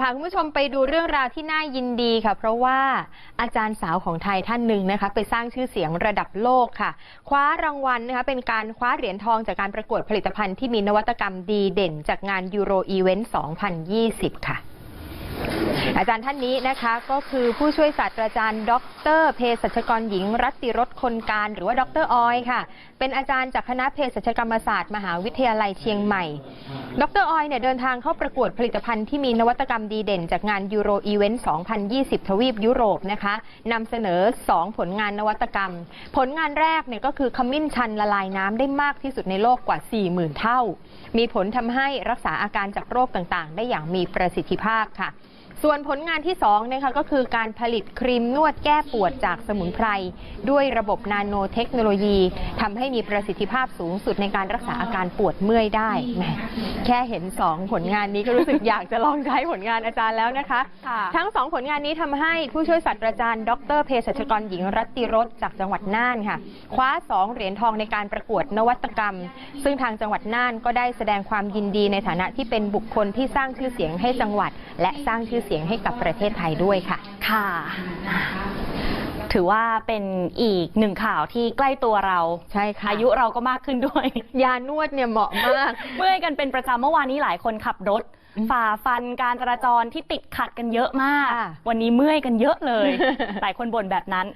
พาคุณผู้ชมไปดูเรื่องราวที่น่ายินดีค่ะ เพราะว่าอาจารย์สาวของไทยท่านหนึ่งนะคะ ไปสร้างชื่อเสียงระดับโลกค่ะ คว้ารางวัลนะคะ เป็นการคว้าเหรียญทองจากการประกวดผลิตภัณฑ์ที่มีนวัตกรรมดีเด่นจากงานยูโรอีเวนต์ 2020 ค่ะอาจารย์ท่านนี้นะคะก็คือผู้ช่วยศาสตราจารย์ ดรเภสัชกรหญิง รัตติรสคนการ หรือว่าดรออยค่ะ เป็นอาจารย์จากคณะเภสัชกรรมศาสตร์ มหาวิทยาลัยเชียงใหม่ ดรออยเนี่ยเดินทางเข้าประกวดผลิตภัณฑ์ที่มีนวัตกรรมดีเด่น จากงานยูโรอีเวนต์2020 ทวีปยุโรปนะคะนำเสนอ 2 ผลงานนวัตกรรม ผลงานแรกเนี่ยก็คือขมิ้นชันละลายน้ำได้มากที่สุดในโลกกว่า 40,000 เท่า มีผลทำให้รักษาอาการจากโรคต่างๆ ได้อย่างมีประสิทธิภาพค่ะ ส่วนผลงานที่2นะคะก็คือการผลิตครีมนวดแก้ปวดจากสมุนไพร ด้วยระบบนาโนเทคโนโลยีทำให้มีประสิทธิภาพสูงสุดในการรักษาอาการปวดเมื่อยได้แหมแค่เห็น 2 ผลงานนี้ก็รู้สึกอยากจะลองใช้ผลงานอาจารย์แล้วนะคะค่ะทั้ง 2 ผลงานนี้ทำให้ผู้ช่วยศาสตราจารย์ ดรเภสัชกรหญิงรัตติรสจากจังหวัดน่านค่ะ คว้า 2 เหรียญทองในการประกวดนวัตกรรม ซึ่งทางจังหวัดน่านก็ได้แสดงความยินดีในฐานะที่เป็นบุคคลที่สร้างชื่อเสียงให้จังหวัด และสร้างชื่อเสียงให้กับประเทศไทยด้วยค่ะ ค่ะ ถือว่าเป็นอีกหนึ่งข่าวที่ใกล้ตัวเรา ใช่ค่ะอายุเราก็มากขึ้นด้วย ยานวดเนี่ยเหมาะมาก เมื่อยกันเป็นประจำเมื่อวานนี้หลายคนขับรถอืมฝ่าฟันการจราจรที่ติดขัดกันเยอะมากค่ะวันนี้เมื่อยกันเยอะเลย หลายคนบ่นแบบนั้น